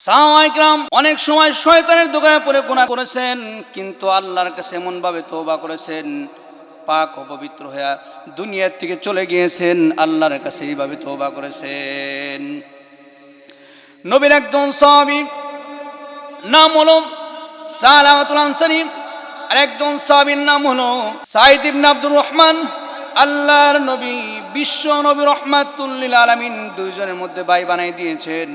সাহাইকরাম অনেক সময় শয়তানের দোকানে পড়ে গুণা করেছেন, কিন্তু আল্লাহর কাছে এমন ভাবে করেছেন, পাক ও পবিত্র হয়ে দুনিয়ার থেকে চলে গিয়েছেন, আল্লাহর কাছে এইভাবে তওবা করেছেন। নবীর একজন সাহাবী, নাম হলো সালামাতুল আনসারী, আর একজন সাহাবীর নাম হলো সাইদ ইবনে আব্দুর রহমান। আল্লাহর নবী, বিশ্ব নবী রহমাতুল্লিল আলামিন দুইজনের মধ্যে ভাই বানাই দিয়েছেন।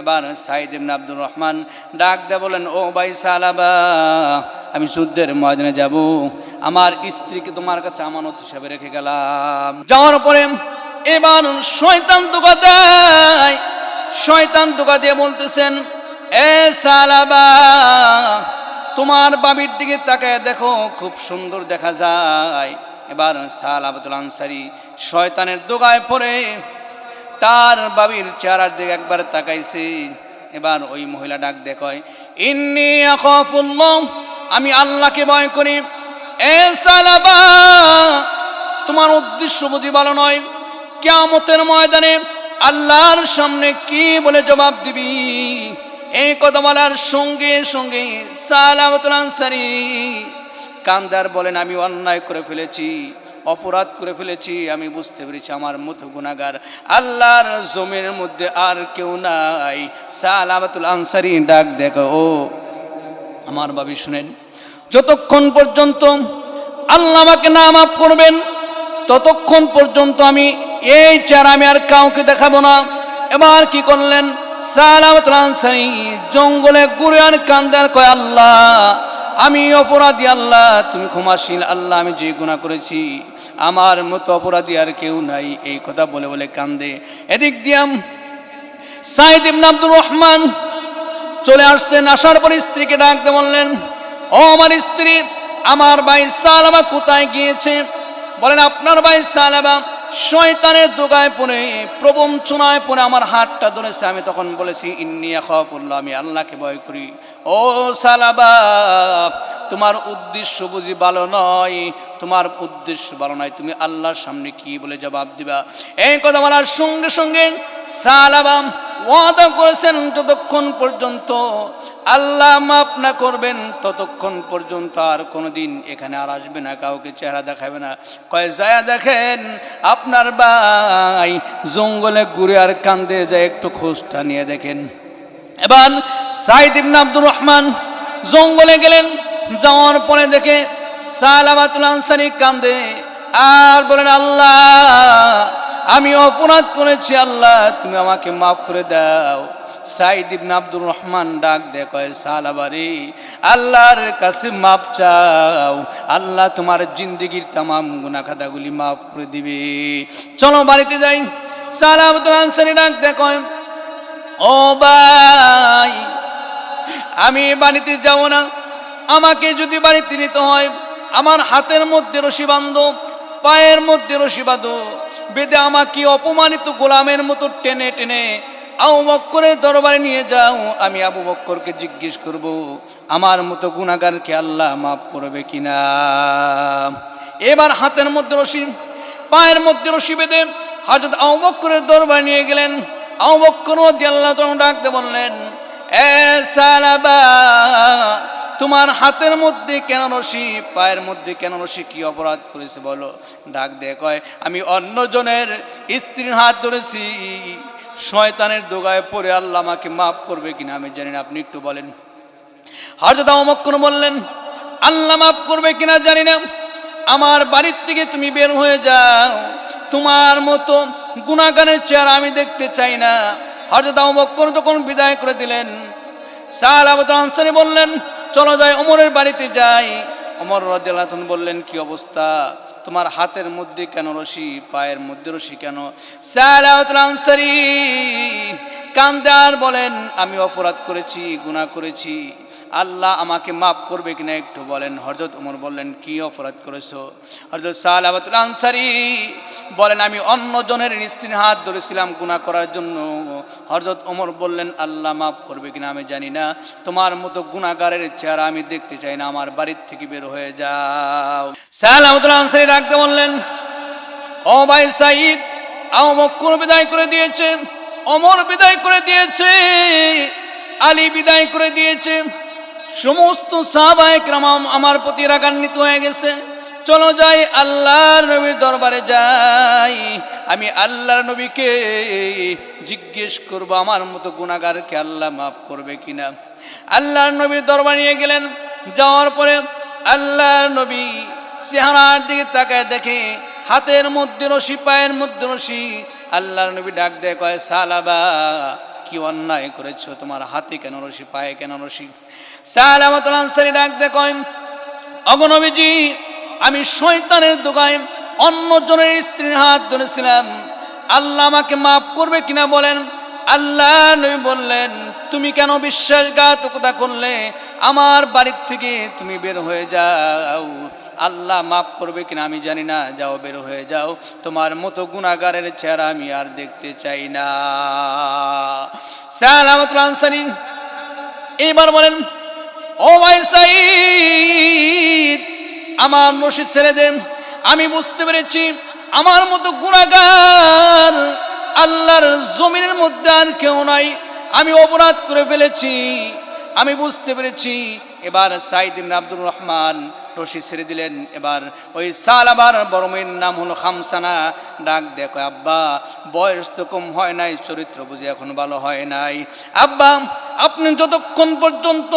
এবার সাইদ ইবনে আব্দুর রহমান ডাক দে বলেন, ও ভাই সালাবা, আমি যুদ্ধের ময়দানে যাব। আমার স্ত্রীকে তোমার কাছে আমানত হিসাবে রেখে গেলাম। যাওয়ার পরে এবার শয়তান দোকা দেয়। শয়তান দোকা দিয়ে বলতেছেন, এ সালাবা, তোমার বাবির দিকে তাকায় দেখো, খুব সুন্দর দেখা যায়। এবার সালাবাতুল আনসারি শয়তানের দোগায় পড়ে, তার বাবির চেহারার দিকে একবার তাকাইছে। এবার ওই মহিলা ডাক দেখয় ইন্নি আমি আল্লাহকে ভয় করি। এ সালাবা, তোমার উদ্দেশ্য বুঝি ভালো নয়। কেয়ামতের ময়দানে আল্লাহর সামনে কি বলে জবাব দিবি? এই কথা বলার সঙ্গে সঙ্গে সালামতুল আনসারি কান্দার বলেন, আমি অন্যায় করে ফেলেছি, অপরাধ করে ফেলেছি, আমি বুঝতে পেরেছি আমার মতো গুণাগার আল্লাহর জমির মধ্যে আর কেউ নাই। সালামাতুল আনসারি, ডাক দেখো। ও, আমার বাবি শুনেন, যতক্ষণ পর্যন্ত আল্লাহ আমাকে না মাফ করবেন, ততক্ষণ পর্যন্ত আমি এই চার আমি আর কাউকে দেখাবো না। এবার কি করলেন? সালামত আনসারি, জঙ্গলে ঘুরে আর কান্দার কয়, আল্লাহ আমি অপরাধী আল্লাহ, তুমি ক্ষমাশীল আল্লাহ, আমি যে গুণা করেছি, আমার মতো অপরাধী আর কেউ নাই। এই কথা বলে বলে কান্দে। এদিক দিয়াম সাইদ ইবনে আব্দুর রহমান চলে আসছেন, আসার পর স্ত্রীকে ডাকতে বললেন, ও আমার স্ত্রী, আমার ভাই সালামা কোথায় গিয়েছে? বলেন, আপনার ভাই সালামা শয়তানের দোগায় পড়ে প্রবঞ্চনায় পড়ে আমার হাতটা ধরেছে। আমি তখন বলেছি ইন্নিয়া খাওয়াপুল্লাহ আমি আল্লাহকে ভয় করি। ও সালাবা, তোমার উদ্দেশ্য বুঝি ভালো নয়। তোমার উদ্দেশ্য ভালো নয়। তুমি আল্লাহর সামনে কি বলে জবাব দিবা? এই কথা বলার সঙ্গে সঙ্গে সালাবাম ওয়াদা করেছেন যতক্ষণ পর্যন্ত, আল্লাহ মাফ না করবেন, ততক্ষণ পর্যন্ত আর কোনোদিন এখানে আর আসবে না, কাউকে চেহারা দেখাবে না। কয়, যায় দেখেন, আপনার ভাই জঙ্গলে ঘুরে আর কান্দে যায়, একটু খোঁজটা নিয়ে দেখেন। এবার সাইদ ইবনে আব্দুর রহমান জঙ্গলে গেলেন, যাওয়ার পরে দেখে সালামাতুল আনসারি কান্দে। আর বলেন, আল্লাহ, আমি অপরাধ করেছি, আল্লাহ, তুমি আমাকে মাফ করে দাও। সাইদ ইবনে আব্দুর রহমান ডাক দে কয়, সালাবারি, আল্লাহর কাছে মাপ চাও। আল্লাহ তোমার জিন্দগির তামাম গুনাখাদাগুলি মাফ করে দিবে। চলো বাড়িতে যাই। সালামাতুল আনসারি ডাক দে কয়, ও ভাই, আমি বাড়িতে যাব না। আমাকে যদি বাড়িতে নিতে হয়, আমার হাতের মধ্যে রশি বান্ধ পায়ের মধ্যে রশি বাঁধো বেদে আমাকে অপমানিত গোলামের মতো টেনে টেনে আবু বক্করের দরবারে নিয়ে যাও, আমি আবু বক্করকে জিজ্ঞেস করব, আমার মতো গুণাগারকে আল্লাহ মাফ করবে কিনা? এবার হাতের মধ্যে রশি, পায়ের মধ্যে রশি বেঁধে হজরত আবু বক্করের দরবারে নিয়ে গেলেন। আবু বক্কর আল্লাহ ডাকতে বললেন এ তোমার হাতের মধ্যে কেন রশি, পায়ের মধ্যে কেন রশি কি অপরাধ করেছে বলো? ডাক দিয়ে কয়, আমি অন্যজনের স্ত্রীর হাত ধরেছি, শয়তানের দোগায় পড়ে আল্লাহ আমাকে মাফ করবে কিনা আমি জানি না, আপনি একটু বলেন। হরজত অমক্ষণ বললেন, আল্লাহ মাফ করবে কিনা জানি না, আমার বাড়ির থেকে তুমি বের হয়ে যাও, তোমার মতো গুণাগানের চেহারা আমি দেখতে চাই না হরজত অমক্ষণ তখন বিদায় করে দিলেন সালাবত আনসারি বললেন, চলো যাই অমরের বাড়িতে যাই। অমর রাজন বললেন, কি অবস্থা? তোমার হাতের মধ্যে কেন রশি, পায়ের মধ্যে রশি কেন? কান্দার বলেন, আমি অপরাধ করেছি গুণা করেছি। আল্লাহ আমাকে মাফ করবে কিনা একটু বলেন। হরজত ওমর বললেন, কি অপরাধ করেছ? হরজত সালাবাতুল আনসারি বলেন, আমি অন্য জনের স্ত্রীর হাত ধরেছিলাম গুনাহ করার জন্য। হরজত ওমর বললেন, আল্লাহ মাফ করবে কিনা আমি জানি না। তোমার মতো গুণাগারের চেহারা আমি দেখতে চাই না, আমার বাড়ির থেকে বের হয়ে যাও। সালাবাতুল আনসারি রাখতে বললেন, ও ভাই সাইদ আও মক্কুর বিদায় করে দিয়েছে অমর বিদায় করে দিয়েছে, আলী বিদায় করে দিয়েছে। সমস্ত সাহাবায়ে কেরাম আমার প্রতি রাগান্বিত হয়ে গেছে। চলো যাই আল্লাহর নবীর দরবারে যাই। আমি আল্লাহর নবীকে জিজ্ঞেস করব, আমার মতো গুণাগারকে আল্লাহ মাফ করবে কিনা? আল্লাহর নবীর দরবার নিয়ে গেলেন। যাওয়ার পরে আল্লাহর নবী চেহারার দিকে তাকায় দেখে হাতের মধ্যে রশি, পায়ের মধ্যে রশি। আল্লাহর নবী ডাক দেয়, কয়, সালাবা কি অন্যায় করেছ? তোমার হাতে কেন রসি পায়ে কেন রসি সালামাতুল আনসারি ডাক দেখেন অগনবীজি আমি শৈতানের দোকায় অন্য জনের স্ত্রীর হাত ধরেছিলাম। আল্লাহ আমাকে মাফ করবে কিনা বলেন? আল্লাহ নবী বললেন, তুমি কেন বিশ্বাসঘাতকতা করলে? আমার বাড়ির থেকে তুমি বের হয়ে যাও। আল্লাহ মাফ করবে কিনা আমি জানি না, যাও বের হয়ে যাও। তোমার মতো গুণাগারের চেহারা আমি আর দেখতে চাই না। সালামতুল আনসারি এইবার বলেন, ও ভাই সাইদ আমার নসিদ ছেড়ে দেন। আমি বুঝতে পেরেছি, আমার মতো গুণাগার আল্লাহর জমিনের মধ্যে আর কেউ নাই। আমি অপরাধ করে ফেলেছি। আমি বুঝতে পেরেছি। এবার সাইদিন আব্দুর রহমান রশি ছেড়ে দিলেন। এবার ওই সাল আবার বড় মেয়ের নাম হলো খামসানা। ডাক দেখো, আব্বা, বয়স তো কম হয় নাই, চরিত্র বুঝে এখন ভালো হয় নাই। আব্বা, আপনি যতক্ষণ পর্যন্ত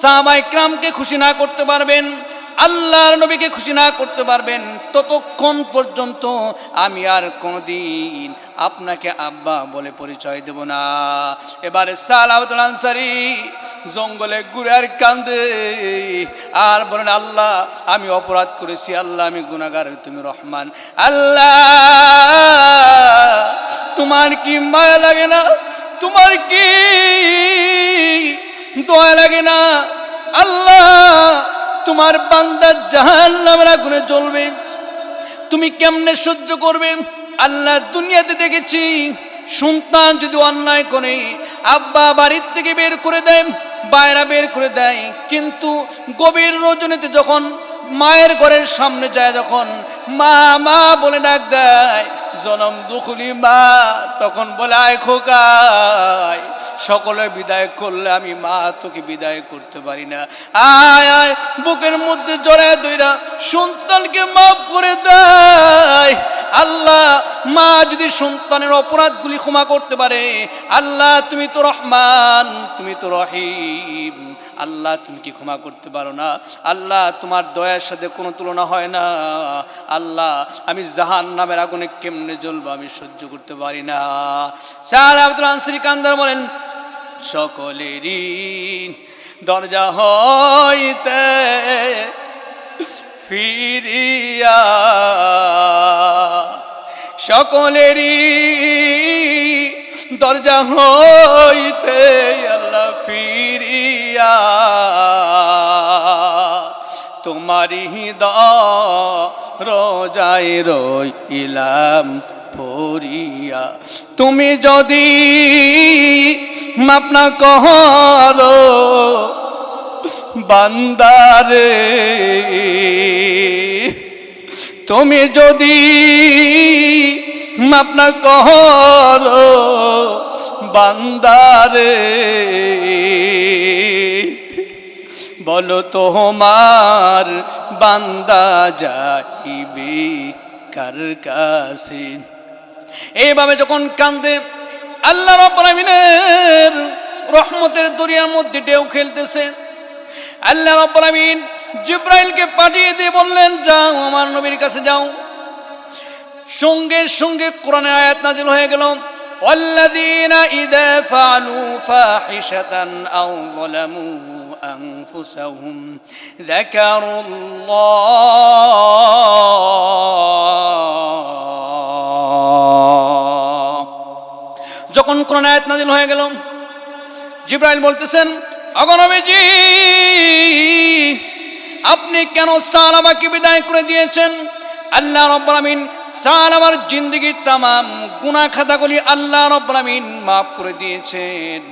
সাহাবাই ক্রামকে খুশি না করতে পারবেন আল্লাহর নবীকে খুশি না করতে পারবেন, ততক্ষণ পর্যন্ত আমি আর কোনোদিন আপনাকে আব্বা বলে পরিচয় দেব না। এবারে সালামতুল আনসারি জঙ্গলে ঘুরে আর কান্দে, আর বলেন, আল্লাহ, আমি অপরাধ করেছি, আল্লাহ, আমি গুনাগার তুমি রহমান। আল্লাহ, তোমার কি মায়া লাগে না? তোমার কি দয়া লাগে না? তোমার বান্দা জাহান নামের আগুনে জ্বলবে। তুমি কেমনে সহ্য করবে? আল্লাহ দুনিয়াতে দেখেছি, সন্তান যদি অন্যায় করে, আব্বা বাড়ির থেকে বের করে দেয় বাইরা বের করে দেয়, কিন্তু গভীর রজনীতে যখন মায়ের ঘরের সামনে যায় যখন মা মা বলে ডাক দেয়, জনম দুখুলি মা তখন বলে, আয় খোকায় সকলে বিদায় করলে আমি মা তোকে বিদায় করতে পারি না। আয় আয়, বুকের মধ্যে জড়ায় দইরা সন্তানকে মাফ করে দেয়। আল্লাহ, মা যদি সন্তানের অপরাধগুলি ক্ষমা করতে পারে, আল্লাহ, তুমি তো রহমান, তুমি তো রহিম। আল্লাহ, তুমি কি ক্ষমা করতে পারো না? আল্লাহ, তোমার দয়ার সাথে কোনো তুলনা হয় না। আল্লাহ, আমি জাহান নামের আগুনে কেমনে জ্বলবো আমি সহ্য করতে পারি না। স্যার, আব্দুল আনসারি কান্দার বলেন সকলেরই দরজা হইতে ফিরিয়া, সকলেরই দরজা হইতে আল্লাহ ফিরিয়া তোমারি রোজায় রইলাম ফরিয়া। তুমি যদি মাপনা কহরো বান্দারে। তুমি যদি মাপনা কহরো বান্দারে। বলো তোমার বান্দা যাইবে কার কাছে? এইভাবে যখন কান্দে আল্লাহ রব্বুল আমিনের রহমতের দরিয়ার মধ্যে ঢেউ খেলতেছে আল্লাহ রব্বুল আমিন জিব্রাইলকে পাঠিয়ে দিয়ে বললেন যাও আমার নবীর কাছে যাও সঙ্গে সঙ্গে কোরআনের আয়াত নাজিল হয়ে গেল والذين إذا فعلوا فاحشة أو ظلموا أنفسهم ذكروا الله যখন কোন আয়াত নাজিল হয়ে গেল, জিব্রাইল বলতেছেন অগনবীজি আপনি কেন সালামাকে বিদায় করে দিয়েছেন? আল্লাহ রব্বুল আমিন সালামার জিন্দগির তামাম গুনাহ খাতাগুলি আল্লাহ রব্বুল আমিন মাফ করে দিয়েছেন।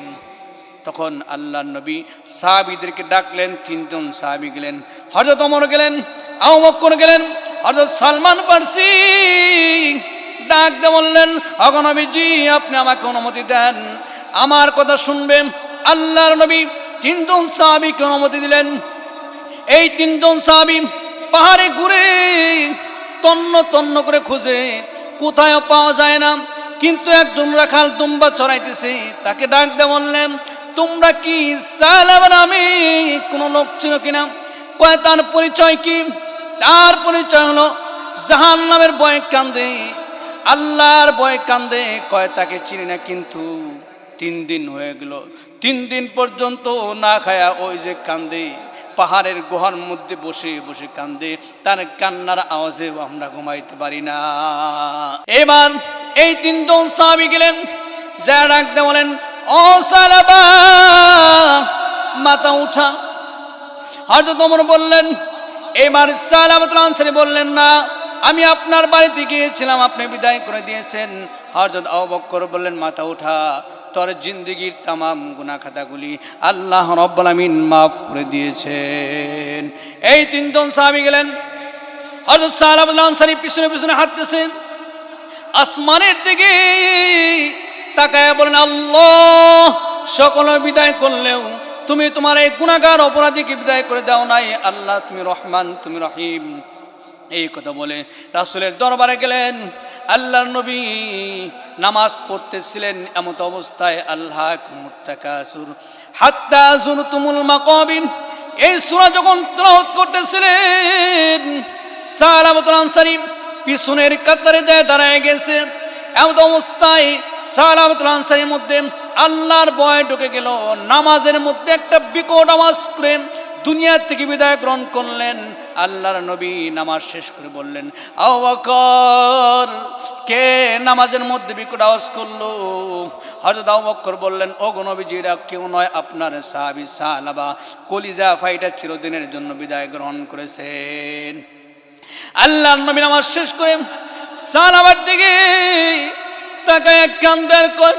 তখন আল্লাহ নবী সাহাবিদেরকে ডাকলেন, তিনজন সাহাবি গেলেন হজরত অমর গেলেন আউমক্কর গেলেন হজরত সালমান পারসি ডাক দিয়ে বললেন অগনবীজি আপনি আমাকে অনুমতি দেন। আমার কথা শুনবেন। আল্লাহর নবী তিনজন সাহাবিকে অনুমতি দিলেন। এই তিনজন সাহাবি পাহাড়ে ঘুরে তন্ন তন্ন করে খুঁজে কোথায় পাওয়া যায় না। কিন্তু একজন রাখাল দুম্বা চড়াইতেছে, তাকে ডাক দে বললেন, তোমরা কি আমি কোনো লোক ছিল কিনা? কয়, তার পরিচয় কি? তার পরিচয় হলো জাহান নামের বয়ে কান্দে আল্লাহর বয়ে কান্দে, কয়, তাকে চিনি না, কিন্তু তিন দিন হয়ে গেল। তিন দিন পর্যন্ত না খায়া ওই যে কান্দে, পাহাড়ের গুহার মধ্যে বসে বসে কান্দে। তার কান্নার আওয়াজে আমরা ঘুমাইতে পারি না। এবার এই তিনজন স্বামী গেলেন যা ডাকতে বলেন, ও সালাবা, মাথা উঠা। হয়তো তোমর বললেন, এবার আনসারি বললেন না আমি আপনার বাড়িতে গিয়েছিলাম, আপনি বিদায় করে দিয়েছেন। হরজত অবক্কর বললেন, মাথা উঠা, তোর জিন্দগির তামাম গুনা খাতাগুলি আল্লাহ রব্বুল আমিন মাফ করে দিয়েছেন। এই তিনজন সাহাবি গেলেন। হরজত সালাম আনসারি পিছনে পিছনে হাঁটতেছেন। আসমানের দিকে তাকায় বলেন আল্লাহ সকল বিদায় করলেও তুমি তোমার এই গুণাগার অপরাধীকে বিদায় করে দাও নাই। আল্লাহ, তুমি রহমান, তুমি রহিম। এই কথা বলে রাসুলের দরবারে গেলেন। আল্লাহর নবী নামাজ পড়তেছিলেন এমত অবস্থায়, আল্লাহ মুত্তাকাসুর। হাত্তা তুমুল মাকাবিন, এই সূরা যখন তেলাওয়াত করতেছিলেন সালামাতুল আনসারী পিছনের কাতারে যায় দাঁড়ায় গেছে। এমন অবস্থায় সালামাতুল আনসারির মধ্যে আল্লাহর ভয় ঢুকে গেল। নামাজের মধ্যে একটা বিকট আওয়াজ করে দুনিয়া থেকে বিদায় গ্রহণ করলেন। আল্লাহর নবী নামাজ শেষ করে বললেন আওয়াকর কে নামাজের মধ্যে বিকট আওয়াজ করল? হজরত আবকর বললেন ও গণবিজিরা কেউ নয় আপনার সাহাবি সাহালাবা কলিজা ফাইটা চিরদিনের জন্য বিদায় গ্রহণ করেছেন। আল্লাহর নবী নামাজ শেষ করে সালাবার দিকে তাকে কান্দার কর,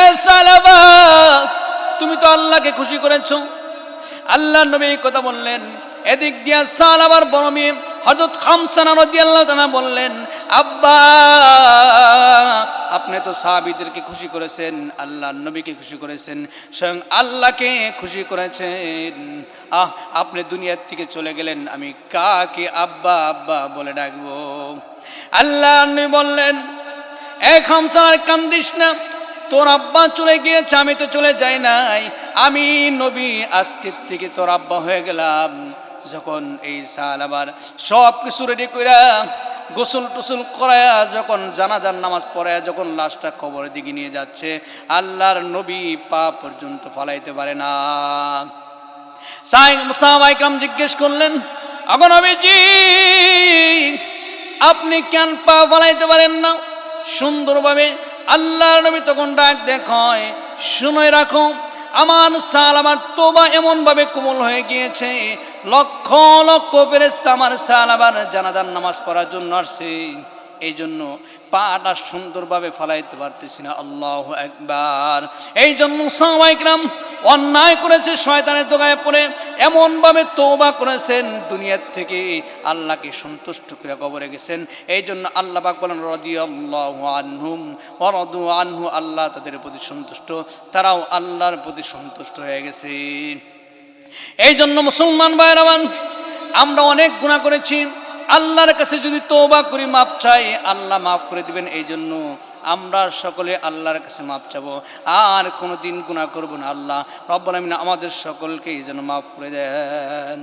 এ সালাবা, তুমি তো আল্লাহকে খুশি করেছ। আল্লাহ নবী কথা বললেন। এদিক দিয়া সালাবার বড় মেয়ে হজরত খামসানা আল্লাহ তানা বললেন, আব্বা, আপনি তো সাহাবিদেরকে খুশি করেছেন আল্লাহ নবীকে খুশি করেছেন, স্বয়ং আল্লাহকে খুশি করেছেন। আহ, আপনি দুনিয়ার থেকে চলে গেলেন, আমি কাকে আব্বা আব্বা বলে ডাকবো? আল্লাহ বললেন এক হামসার কান্দিস না তোর আব্বা চলে গিয়েছে, আমি তো চলে যাই নাই। আমি নবী, আজকের থেকে তোর আব্বা হয়ে গেলাম। যখন এই সাল আবার সব কিছু রেডি কইরা গোসল টুসল করায়া যখন জানাজার নামাজ পড়ায়া যখন লাশটা কবরের দিকে নিয়ে যাচ্ছে, আল্লাহর নবী পা পর্যন্ত ফালাইতে পারে না। জিজ্ঞেস করলেন এখন নবীজি, আপনি কেন পা ফালাইতে পারেন না? সুন্দরভাবে আল্লাহর নবী তখন ডাক দেখায়, শুনে রাখো, আমার সাল, আমার তোবা এমনভাবে কোমল হয়ে গিয়েছে। লক্ষ লক্ষ ফেরেস্তা আমার সাল, আবার জানাজার নামাজ পড়ার জন্য আসছে। এই জন্য পাটা সুন্দরভাবে ফালাইতে পারতেছি না। আল্লাহ একবার এই জন্য সাহবাইকরাম অন্যায় করেছে, শয়তানের দোকায় পড়ে, এমনভাবে তৌবা করেছেন, দুনিয়ার থেকে আল্লাহকে সন্তুষ্ট করে কবরে গেছেন। এই জন্য আল্লাহ পাক বলেন রদি আল্লাহ আনহুম অরদু আনহু, আল্লাহ তাদের প্রতি সন্তুষ্ট। তারাও আল্লাহর প্রতি সন্তুষ্ট হয়ে গেছে। এই জন্য মুসলমান ভাইরামান আমরা অনেক গুণা করেছি আল্লাহর কাছে যদি তোবা করি মাপ চাই। আল্লাহ মাফ করে দিবেন এই জন্য। আমরা সকলে আল্লাহর কাছে মাপ চাবো। আর কোনো দিন গুণা করব না আল্লাহ। রব্বুল আমিন আমাদের সকলকেই যেন মাফ করে দেন।